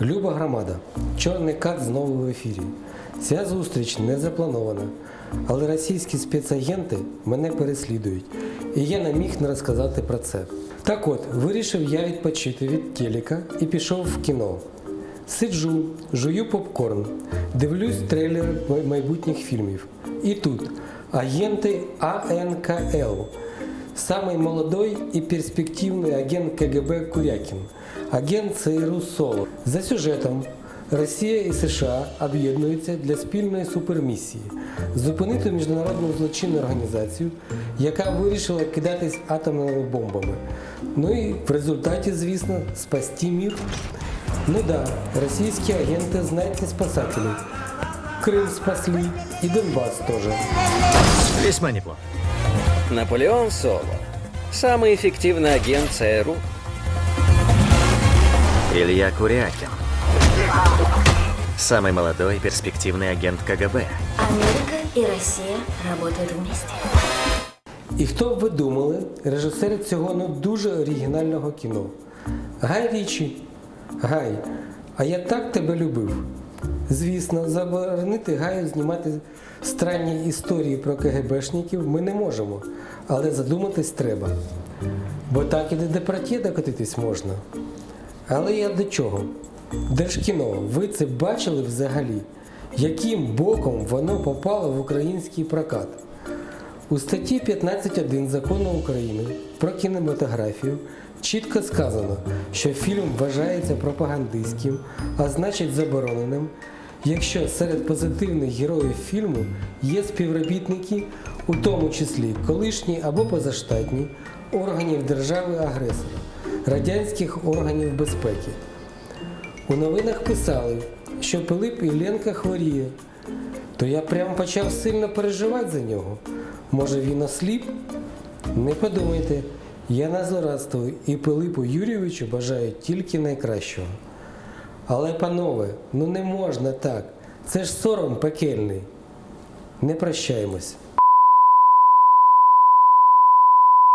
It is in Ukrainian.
Люба громада, чорний кат знову в ефірі. Ця зустріч не запланована, але російські спецагенти мене переслідують, і я не міг не розказати про це. Так от, вирішив я відпочити від телека і пішов в кіно. Сиджу, жую попкорн, дивлюсь трейлери майбутніх фільмів. І тут агенти АНКЛ. Самый молодой и перспективный агент КГБ Курякин, агент ЦРУ Соло. За сюжетом Росія і США об'єднуються для спільної супермісії зупинити міжнародну злочинну організацію, яка вирішила кидатись атомними бомбами. Ну і в результаті, звісно, спасти мір. Ну да, російські агенти знайдені спасателі. Крим спасли і Донбас теж. Весьма неплохо. Наполеон Соло. Самый эффективный агент ЦРУ. Илья Курякин. Самый молодой и перспективный агент КГБ. Америка и Россия работают вместе. І хто б ви думали, режисер цього ну дуже оригінального кіно? Гай Річі. Гай, а я так тебе любив. Звісно, заборонити Гаю знімати странні історії про КГБшників ми не можемо, але задуматись треба. Бо так і до депратє докотитись можна. Але я до чого? Держкіно, ви це бачили взагалі? Яким боком воно попало в український прокат? У статті 15.1 закону України про кінематографію чітко сказано, що фільм вважається пропагандистським, а значить забороненим, якщо серед позитивних героїв фільму є співробітники, у тому числі колишні або позаштатні органів держави-агресора, радянських органів безпеки. У новинах писали, що Пилип Ілленка хворіє, то я прямо почав сильно переживати за нього. Може він осліп? Не подумайте, я на злорадство і Пилипу Юрійовичу бажаю тільки найкращого. Але, панове, ну не можна так. Це ж сором пекельний. Не прощаємось.